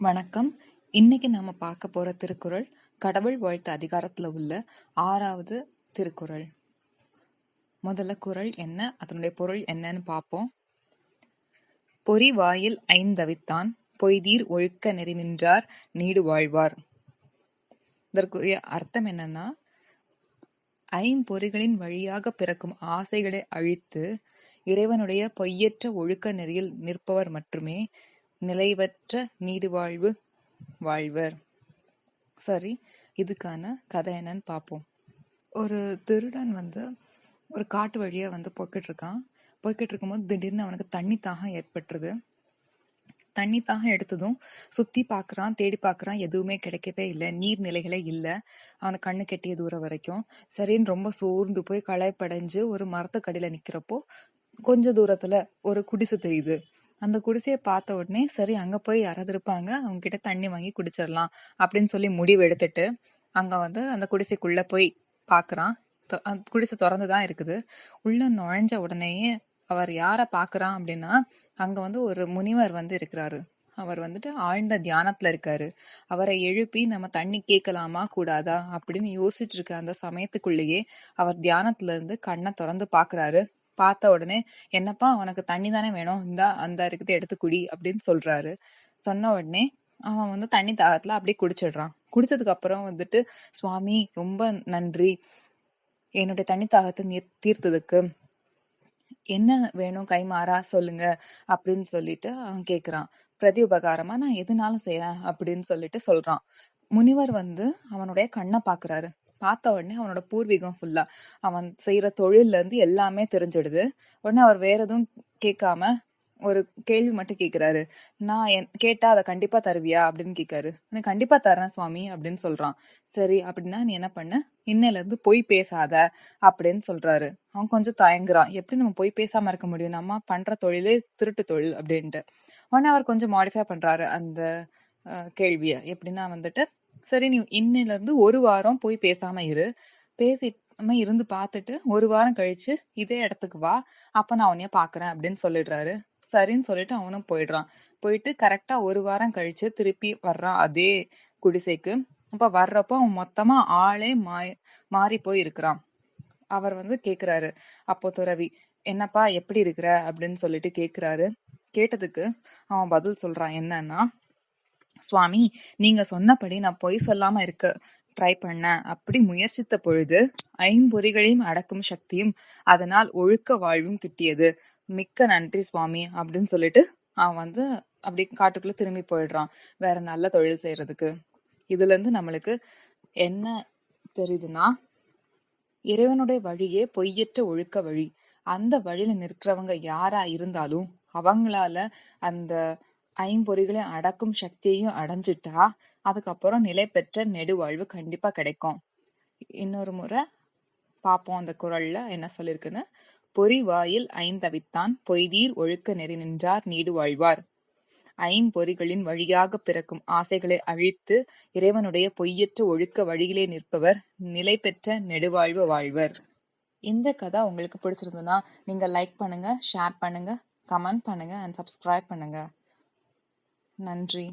வணக்கம். இன்னைக்கு நாம பார்க்க போற திருக்குறள் கடவுள் வாழ்த்து அதிகாரத்துல உள்ள ஆறாவது திருக்குறள். முதல்ல குறள் என்ன அதனுடைய பொருள் என்னன்னு பார்ப்போம். பொறி வாயில் ஐந்தவித்தான் பொய்தீர் ஒழுக்க நெறி நின்றார் நீடு வாழ்வார். இதற்குரிய அர்த்தம் என்னன்னா ஐம்பொறிகளின் வழியாக பிறக்கும் ஆசைகளை அழித்து இறைவனுடைய பொய்யற்ற ஒழுக்க நெறியில் நிற்பவர் மட்டுமே நிலைவற்ற நீடுவாழ்வு வாழ்வர். சரி இதுக்கான கதை என்னன்னு பார்ப்போம் ஒரு திருடன் வந்து ஒரு காட்டு வழியாக வந்து போய்கிட்டு இருக்கான் போய்கிட்டு இருக்கும்போது திடீர்னு அவனுக்கு தண்ணி தாகம் ஏற்பட்டுருது. தண்ணி தாகம் எடுத்ததும் சுத்தி பார்க்குறான் தேடி பார்க்குறான் எதுவுமே கிடைக்கவே இல்லை. நீர்நிலைகளே இல்லை. அவனை கண்ணு கெட்டிய தூரம் வரைக்கும். சரின்னு ரொம்ப சோர்ந்து போய் களைப்படைஞ்சு ஒரு மரத்துக்கடியில் நிற்கிறப்போ கொஞ்ச தூரத்தில் ஒரு குடிசை தெரியுது. அந்த குடிசையை பார்த்த உடனே சரி அங்கே போய் யாராவது இருப்பாங்க அவங்க கிட்ட தண்ணி வாங்கி குடிச்சிடலாம் அப்படின்னு சொல்லி முடிவு எடுத்துட்டு அங்கே வந்து அந்த குடிசைக்குள்ளே போய் பார்க்குறான் குடிசை திறந்து தான் இருக்குது. உள்ள நுழைஞ்ச உடனேயே அவர் யாரை பார்க்குறான் அப்படின்னா அங்கே வந்து ஒரு முனிவர் வந்து இருக்கிறாரு. அவர் வந்துட்டு ஆழ்ந்த தியானத்துல இருக்காரு. அவரை எழுப்பி நம்ம தண்ணி கேட்கலாமா கூடாதா? அப்படின்னு யோசிச்சுட்டு இருக்க அந்த சமயத்துக்குள்ளேயே அவர் தியானத்துல இருந்து கண்ணை திறந்து பாக்குறாரு. பார்த்த உடனே என்னப்பா உனக்கு தண்ணி தானே வேணும்? இந்தா அந்த இருக்குது எடுத்து குடி அப்படின்னு சொல்றாரு. சொன்ன உடனே அவன் வந்து தண்ணி தாகத்துல அப்படியே குடிச்சிடுறான். குடிச்சதுக்கு அப்புறம் வந்துட்டு சுவாமி ரொம்ப நன்றி. என்னுடைய தண்ணி தாகத்தை நீர் தீர்த்ததுக்கு. என்ன வேணும்? கைமாறா சொல்லுங்க அப்படின்னு சொல்லிட்டு அவன் கேக்குறான். பிரதி உபகாரமா நான் எதுனாலும் செய்யறேன் அப்படின்னு சொல்லிட்டு சொல்றான். முனிவர் வந்து அவனுடைய கண்ணை பாக்குறாரு. பார்த்த உடனே அவனோட பூர்வீகம் ஃபுல்லா அவன் செய்யற தொழில்ல இருந்து எல்லாமே தெரிஞ்சிடுது. உடனே அவர் வேற எதுவும் கேட்காம ஒரு கேள்வி மட்டும் கேக்குறாரு. நான் என் கேட்டா அதை கண்டிப்பா தருவியா? அப்படின்னு கேட்காரு. நான் கண்டிப்பா தரேன் சுவாமி அப்படின்னு சொல்றான். சரி அப்படின்னா நீ என்ன பண்ண? இன்னையில இருந்து பொய் பேசாத அப்படின்னு சொல்றாரு. அவன் கொஞ்சம் தயங்குறான். எப்படி நம்ம பொய் பேசாம இருக்க முடியும்? நம்ம பண்ற தொழிலே திருட்டு தொழில் அப்படின்ட்டு. உடனே அவர் கொஞ்சம் மாடிஃபை பண்றாரு அந்த கேள்விய. எப்படின்னா வந்துட்டு சரி நீ இன்னில இருந்து ஒரு வாரம் போய் பேசாம இரு. பேசிட்டு இருந்து பார்த்துட்டு ஒரு வாரம் கழிச்சு இதே இடத்துக்கு வா. அப்ப நான் உன்னைய பாக்குறேன் அப்படின்னு சொல்லிடுறாரு. சரின்னு சொல்லிட்டு அவனும் போயிடுறான். போயிட்டு கரெக்டா ஒரு வாரம் கழிச்சு திருப்பி வர்றான் அதே குடிசைக்கு. அப்ப வர்றப்போ அவன் மொத்தமா ஆளே மாய் மாறி போய் இருக்கிறான். அவர் வந்து கேக்குறாரு அப்போ துறவி என்னப்பா எப்படி இருக்கிற? அப்படின்னு சொல்லிட்டு கேக்குறாரு. கேட்டதுக்கு அவன் பதில் சொல்றான் என்னன்னா சுவாமி நீங்க சொன்னபடி நான் பொய் சொல்லாம இருக்க ட்ரை பண்ணேன். அப்படி முயற்சித்த பொழுது ஐம்பொறிகளையும் அடக்கும் சக்தியும் அதனால் ஒழுக்க வாழ்வும் கிட்டியது. மிக்க நன்றி சுவாமி அப்படின்னு சொல்லிட்டு அவன் வந்து அப்படி காட்டுக்குள்ள திரும்பி போயிடுறான். வேற நல்ல தொழில் செய்யறதுக்கு. இதுல இருந்து நம்மளுக்கு என்ன தெரியுதுன்னா இறைவனுடைய வழியே பொய்யற்ற ஒழுக்க வழி. அந்த வழியில நிற்கிறவங்க யாரா இருந்தாலும் அவங்களால அந்த ஐம்பொறிகளையும் அடக்கும் சக்தியையும் அடைஞ்சிட்டா அதுக்கப்புறம் நிலை பெற்ற நெடுவாழ்வு கண்டிப்பா கிடைக்கும். இன்னொரு முறை பார்ப்போம் அந்த குரல்ல என்ன சொல்லியிருக்குன்னு பொறி வாயில் ஐந்தவித்தான் பொய்தீர் ஒழுக்க நெறி நின்றார் நீடு வாழ்வார். ஐம்பொறிகளின் வழியாக பிறக்கும் ஆசைகளை அழித்து இறைவனுடைய பொய்யற்ற ஒழுக்க வழியிலே நிற்பவர் நிலை பெற்ற நெடுவாழ்வு வாழ்வர். இந்த கதை உங்களுக்கு பிடிச்சிருந்ததுன்னா நீங்க லைக் பண்ணுங்க ஷேர் பண்ணுங்க கமெண்ட் பண்ணுங்க அண்ட் சப்ஸ்கிரைப் பண்ணுங்க. நன்றி.